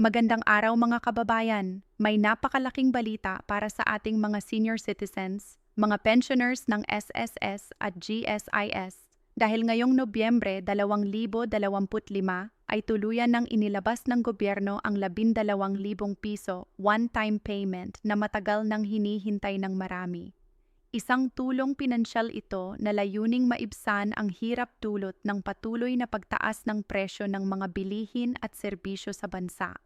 Magandang araw mga kababayan. May napakalaking balita para sa ating mga senior citizens, mga pensioners ng SSS at GSIS dahil ngayong Nobyembre 2025 ay tuluyan ng inilabas ng gobyerno ang 12,000 piso one-time payment na matagal nang hinihintay ng marami. Isang tulong pinansyal ito na layuning maibsan ang hirap dulot ng patuloy na pagtaas ng presyo ng mga bilihin at serbisyo sa bansa.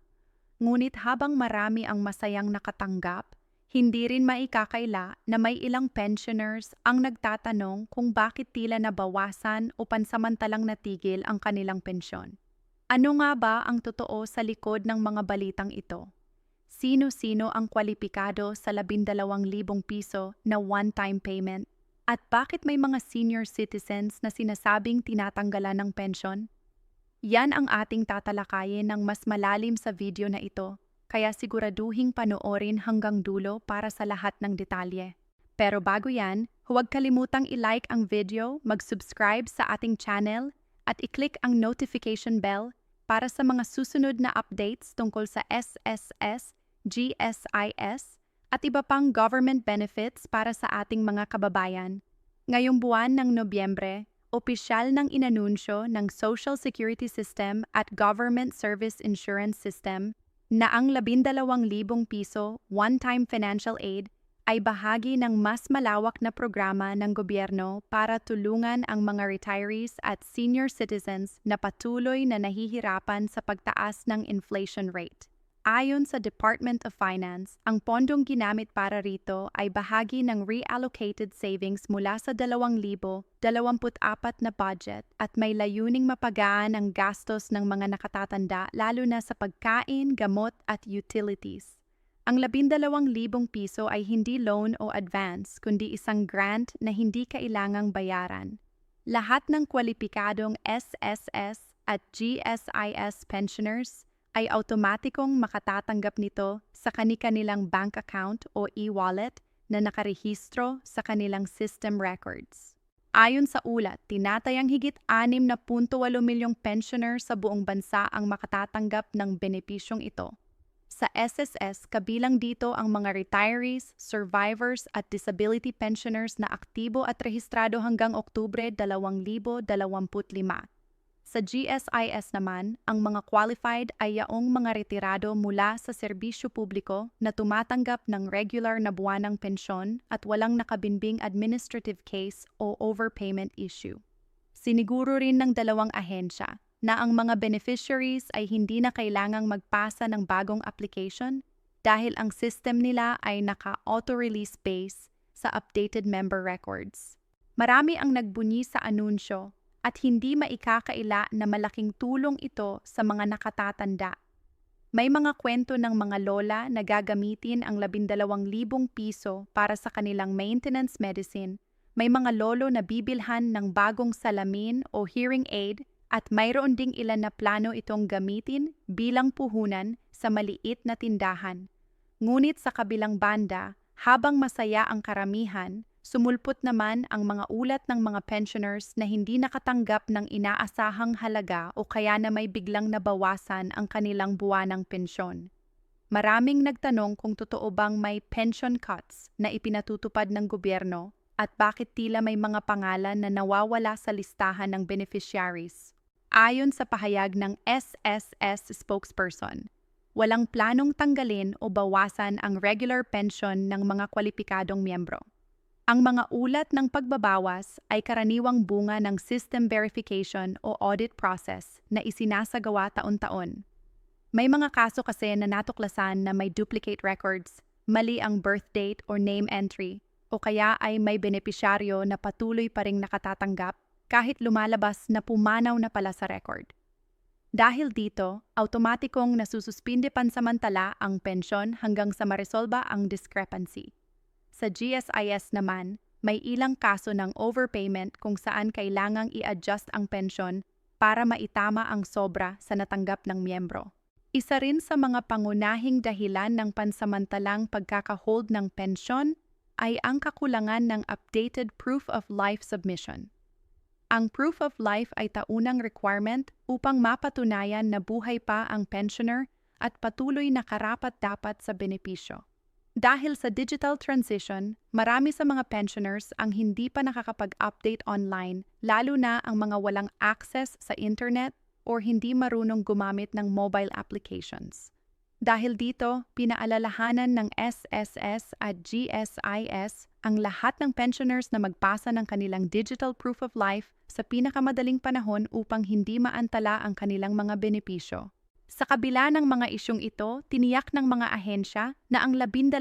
Ngunit habang marami ang masayang nakatanggap, hindi rin maikakaila na may ilang pensioners ang nagtatanong kung bakit tila nabawasan o pansamantalang natigil ang kanilang pensyon. Ano nga ba ang totoo sa likod ng mga balitang ito? sino-sino ang kwalipikado sa 12,000 piso na one-time payment at bakit may mga senior citizens na sinasabing tinatanggalan ng pensyon? Yan ang ating tatalakayin ng mas malalim sa video na ito, kaya siguraduhing panoorin hanggang dulo para sa lahat ng detalye. Pero bago yan, huwag kalimutang i-like ang video, mag-subscribe sa ating channel, at i-click ang notification bell para sa mga susunod na updates tungkol sa SSS GSIS, at iba pang government benefits para sa ating mga kababayan. Ngayong buwan ng Nobyembre, opisyal ng inanunsyo ng Social Security System at Government Service Insurance System na ang 12,000 piso one-time financial aid ay bahagi ng mas malawak na programa ng gobyerno para tulungan ang mga retirees at senior citizens na patuloy na nahihirapan sa pagtaas ng inflation rate. Ayon sa Department of Finance, ang pondong ginamit para rito ay bahagi ng reallocated savings mula sa 2,024 na budget at may layuning mapagaan ang gastos ng mga nakatatanda lalo na sa pagkain, gamot at utilities. Ang 12,000 piso ay hindi loan o advance kundi isang grant na hindi kailangang bayaran. Lahat ng kwalipikadong SSS at GSIS pensioners ay automatikong makatatanggap nito sa kani-kanilang bank account o e-wallet na nakarehistro sa kanilang system records. Ayon sa ulat, tinatayang higit 6.8 milyong pensioner sa buong bansa ang makatatanggap ng benepisyong ito. Sa SSS, kabilang dito ang mga retirees, survivors at disability pensioners na aktibo at rehistrado hanggang Oktubre 2025 sa GSIS naman, ang mga qualified ay yaong mga retirado mula sa serbisyo publiko na tumatanggap ng regular na buwanang pensyon at walang nakabinbing administrative case o overpayment issue. Siniguro rin ng dalawang ahensya na ang mga beneficiaries ay hindi na kailangang magpasa ng bagong application dahil ang system nila ay naka-auto-release base sa updated member records. Marami ang nagbunyi sa anunsyo at hindi maikakaila na malaking tulong ito sa mga nakatatanda. May mga kwento ng mga lola na gagamitin ang 12,000 piso para sa kanilang maintenance medicine. May mga lolo na bibilhan ng bagong salamin o hearing aid at mayroon ding ilan na plano itong gamitin bilang puhunan sa maliit na tindahan. Ngunit sa kabilang banda, habang masaya ang karamihan, Sumulpot naman ang mga ulat ng mga pensioners na hindi nakatanggap ng inaasahang halaga o kaya na may biglang nabawasan ang kanilang buwanang pensyon. Maraming nagtanong kung totoo bang may pension cuts na ipinatutupad ng gobyerno at bakit tila may mga pangalan na nawawala sa listahan ng beneficiaries. Ayon sa pahayag ng SSS spokesperson, walang planong tanggalin o bawasan ang regular pension ng mga kwalipikadong miyembro. Ang mga ulat ng pagbabawas ay karaniwang bunga ng system verification o audit process na isinasagawa taon-taon. May mga kaso kasi na natuklasan na may duplicate records, mali ang birth date or name entry, o kaya ay may benepisyaryo na patuloy pa ring nakatatanggap kahit lumalabas na pumanaw na pala sa record. Dahil dito, automatikong nasususpinde pansamantala ang pensyon hanggang sa maresolba ang discrepancy. Sa GSIS naman, may ilang kaso ng overpayment kung saan kailangang i-adjust ang pensyon para maitama ang sobra sa natanggap ng miyembro. Isa rin sa mga pangunahing dahilan ng pansamantalang pagkakahold ng pensyon ay ang kakulangan ng updated proof of life submission. Ang proof of life ay taunang requirement upang mapatunayan na buhay pa ang pensioner at patuloy na karapat-dapat sa benepisyo. Dahil sa digital transition, marami sa mga pensioners ang hindi pa nakakapag-update online, lalo na ang mga walang access sa internet or hindi marunong gumamit ng mobile applications. Dahil dito, pinaalalahanan ng SSS at GSIS ang lahat ng pensioners na magpasa ng kanilang digital proof of life sa pinakamadaling panahon upang hindi maantala ang kanilang mga benepisyo. Sa kabila ng mga isyong ito, tiniyak ng mga ahensya na ang 12,000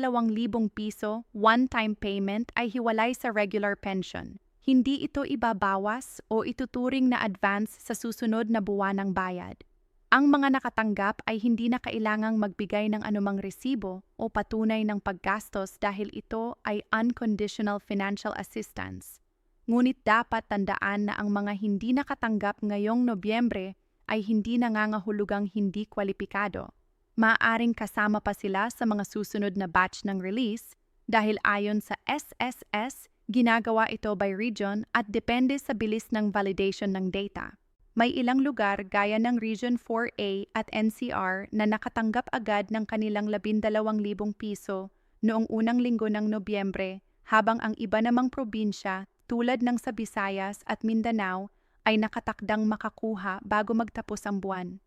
piso one-time payment ay hiwalay sa regular pension. Hindi ito ibabawas o ituturing na advance sa susunod na buwan ng bayad. Ang mga nakatanggap ay hindi na kailangang magbigay ng anumang resibo o patunay ng paggastos dahil ito ay unconditional financial assistance. Ngunit dapat tandaan na ang mga hindi nakatanggap ngayong Nobyembre ay hindi nangangahulugang hindi kwalipikado. Maaring kasama pa sila sa mga susunod na batch ng release dahil ayon sa SSS, ginagawa ito by region at depende sa bilis ng validation ng data. May ilang lugar gaya ng Region 4A at NCR na nakatanggap agad ng kanilang 12,000 piso noong unang linggo ng Nobyembre habang ang iba namang probinsya tulad ng sa Visayas at Mindanao ay nakatakdang makakuha bago magtapos ang buwan.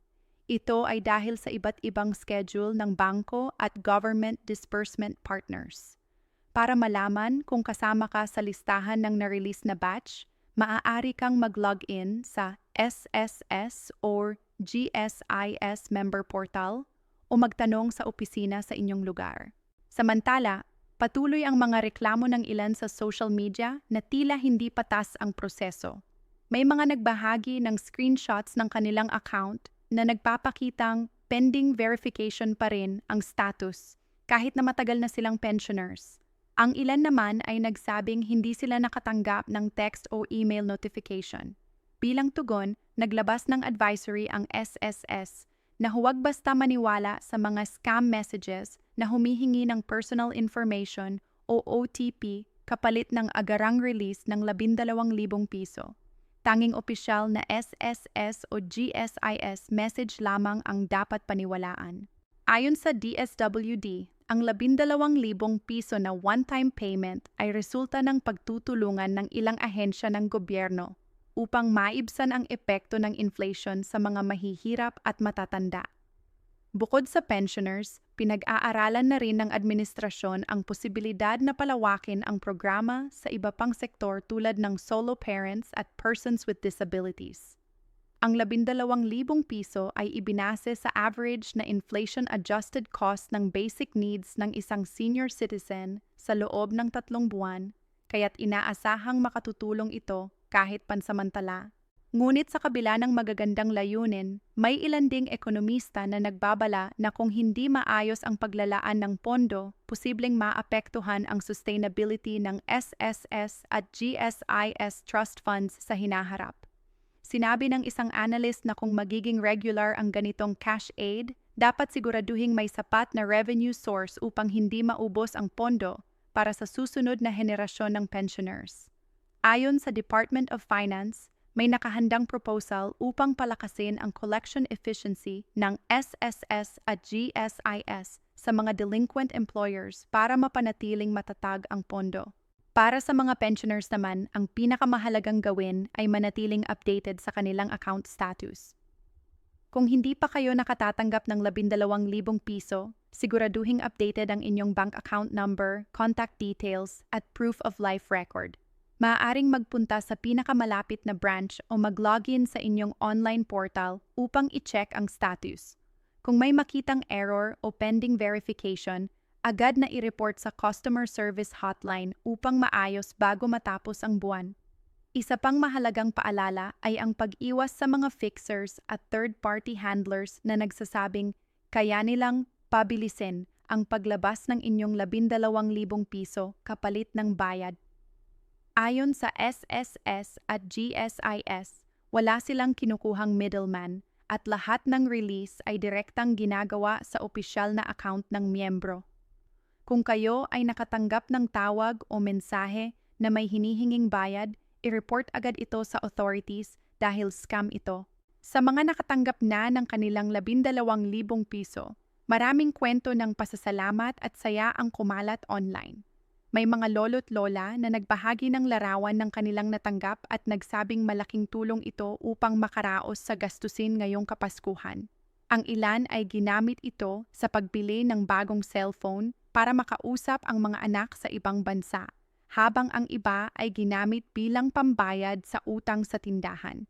Ito ay dahil sa iba't ibang schedule ng bangko at government disbursement partners. Para malaman kung kasama ka sa listahan ng na-release na batch, maaari kang mag-login sa SSS or GSIS member portal o magtanong sa opisina sa inyong lugar. Samantala, patuloy ang mga reklamo ng ilan sa social media na tila hindi patas ang proseso may mga nagbahagi ng screenshots ng kanilang account na nagpapakitang pending verification pa rin ang status kahit na matagal na silang pensioners. Ang ilan naman ay nagsabing hindi sila nakatanggap ng text o email notification. Bilang tugon, naglabas ng advisory ang SSS na huwag basta maniwala sa mga scam messages na humihingi ng personal information o OTP kapalit ng agarang release ng 12,000 piso. Tanging opisyal na SSS o GSIS message lamang ang dapat paniwalaan. Ayon sa DSWD, ang 12,000 piso na one-time payment ay resulta ng pagtutulungan ng ilang ahensya ng gobyerno upang maibsan ang epekto ng inflation sa mga mahihirap at matatanda. Bukod sa pensioners, pinag-aaralan na rin ng administrasyon ang posibilidad na palawakin ang programa sa iba pang sektor tulad ng solo parents at persons with disabilities. Ang 12,000 piso ay ibinase sa average na inflation-adjusted cost ng basic needs ng isang senior citizen sa loob ng tatlong buwan, kaya't inaasahang makatutulong ito kahit pansamantala Ngunit sa kabila ng magagandang layunin, may ilan ding ekonomista na nagbabala na kung hindi maayos ang paglalaan ng pondo, posibleng maapektuhan ang sustainability ng SSS at GSIS trust funds sa hinaharap. Sinabi ng isang analyst na kung magiging regular ang ganitong cash aid, dapat siguraduhing may sapat na revenue source upang hindi maubos ang pondo para sa susunod na henerasyon ng pensioners. Ayon sa Department of Finance, may nakahandang proposal upang palakasin ang collection efficiency ng SSS at GSIS sa mga delinquent employers para mapanatiling matatag ang pondo. Para sa mga pensioners naman, ang pinakamahalagang gawin ay manatiling updated sa kanilang account status. Kung hindi pa kayo nakatatanggap ng 12,000 piso, siguraduhing updated ang inyong bank account number, contact details, at proof of life record maaaring magpunta sa pinakamalapit na branch o mag-login sa inyong online portal upang i-check ang status. Kung may makitang error o pending verification, agad na i-report sa customer service hotline upang maayos bago matapos ang buwan. Isa pang mahalagang paalala ay ang pag-iwas sa mga fixers at third-party handlers na nagsasabing kaya nilang pabilisin ang paglabas ng inyong 12,000 piso kapalit ng bayad Ayon sa SSS at GSIS, wala silang kinukuhang middleman at lahat ng release ay direktang ginagawa sa opisyal na account ng miyembro. Kung kayo ay nakatanggap ng tawag o mensahe na may hinihinging bayad, i-report agad ito sa authorities dahil scam ito. Sa mga nakatanggap na ng kanilang 12,000 piso, Maraming kwento ng pasasalamat at saya ang kumalat online. May mga lolo't lola na nagbahagi ng larawan ng kanilang natanggap at nagsabing malaking tulong ito upang makaraos sa gastusin ngayong Kapaskuhan. Ang ilan ay ginamit ito sa pagbili ng bagong cellphone para makausap ang mga anak sa ibang bansa, habang ang iba ay ginamit bilang pambayad sa utang sa tindahan.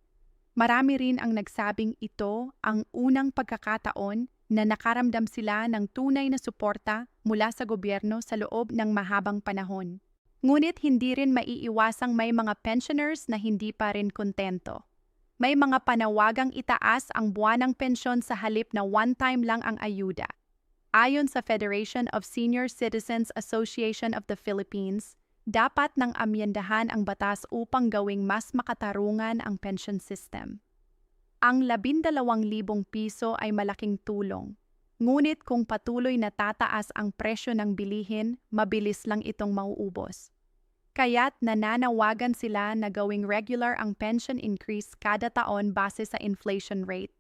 Marami rin ang nagsabing ito ang unang pagkakataon na nakaramdam sila ng tunay na suporta mula sa gobyerno sa loob ng mahabang panahon. Ngunit hindi rin maiiwasang may mga pensioners na hindi pa rin kontento. May mga panawagang itaas ang buwanang pensyon sa halip na one-time lang ang ayuda. Ayon sa Federation of Senior Citizens Association of the Philippines, dapat nang amyendahan ang batas upang gawing mas makatarungan ang pension system. Ang 12,000 piso ay malaking tulong. Ngunit kung patuloy na tataas ang presyo ng bilihin, mabilis lang itong mauubos. Kaya't nananawagan sila na gawing regular ang pension increase kada taon base sa inflation rate.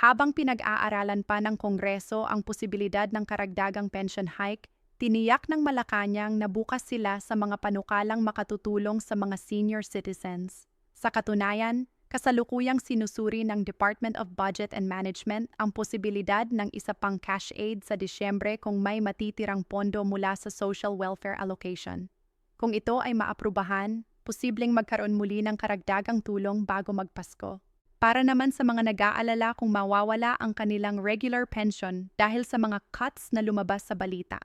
Habang pinag-aaralan pa ng Kongreso ang posibilidad ng karagdagang pension hike, tiniyak ng Malacanang na bukas sila sa mga panukalang makatutulong sa mga senior citizens. Sa katunayan, kasalukuyang sinusuri ng Department of Budget and Management ang posibilidad ng isa pang cash aid sa Disyembre kung may matitirang pondo mula sa social welfare allocation. Kung ito ay maaprubahan, posibleng magkaroon muli ng karagdagang tulong bago magpasko. Para naman sa mga nag-aalala kung mawawala ang kanilang regular pension dahil sa mga cuts na lumabas sa balita.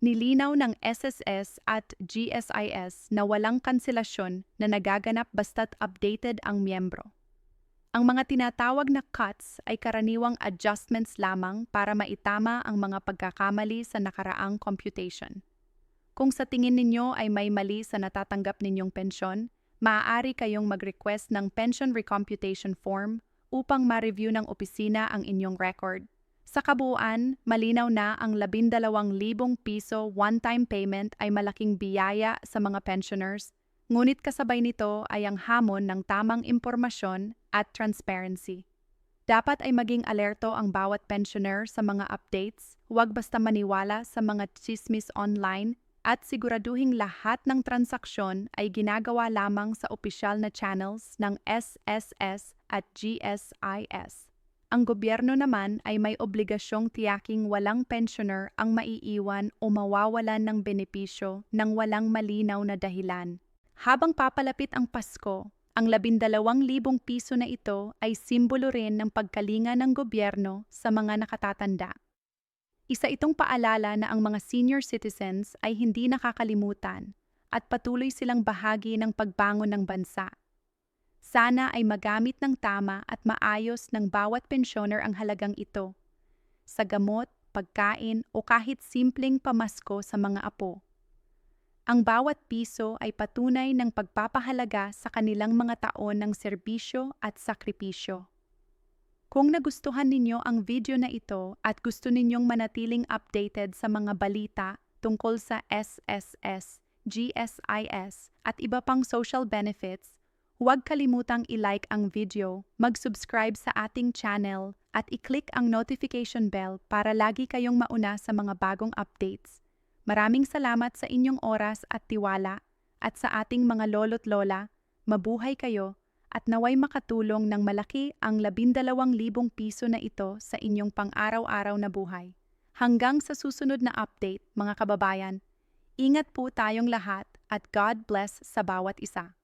Nilinaw ng SSS at GSIS na walang kanselasyon na nagaganap basta't updated ang miyembro. Ang mga tinatawag na cuts ay karaniwang adjustments lamang para maitama ang mga pagkakamali sa nakaraang computation. Kung sa tingin ninyo ay may mali sa natatanggap ninyong pensyon, maaari kayong mag-request ng pension recomputation form upang ma-review ng opisina ang inyong record. Sa kabuuan, malinaw na ang 12,000 piso one-time payment ay malaking biyaya sa mga pensioners, ngunit kasabay nito ay ang hamon ng tamang impormasyon at transparency. Dapat ay maging alerto ang bawat pensioner sa mga updates, huwag basta maniwala sa mga chismis online at siguraduhing lahat ng transaksyon ay ginagawa lamang sa opisyal na channels ng SSS at GSIS. Ang gobyerno naman ay may obligasyong tiyaking walang pensioner ang maiiwan o mawawalan ng benepisyo ng walang malinaw na dahilan. Habang papalapit ang Pasko, ang 12,000 piso na ito ay simbolo rin ng pagkalinga ng gobyerno sa mga nakatatanda. Isa itong paalala na ang mga senior citizens ay hindi nakakalimutan at patuloy silang bahagi ng pagbangon ng bansa. Sana ay magamit ng tama at maayos ng bawat pensyoner ang halagang ito sa gamot, pagkain o kahit simpleng pamasko sa mga apo. Ang bawat piso ay patunay ng pagpapahalaga sa kanilang mga taon ng serbisyo at sakripisyo. Kung nagustuhan ninyo ang video na ito at gusto ninyong manatiling updated sa mga balita tungkol sa SSS, GSIS at iba pang social benefits, huwag kalimutang i-like ang video, mag-subscribe sa ating channel at i-click ang notification bell para lagi kayong mauna sa mga bagong updates. Maraming salamat sa inyong oras at tiwala at sa ating mga lolo't lola. Mabuhay kayo at naway makatulong ng malaki ang 12,000 piso na ito sa inyong pang-araw-araw na buhay. Hanggang sa susunod na update, mga kababayan, ingat po tayong lahat at God bless sa bawat isa.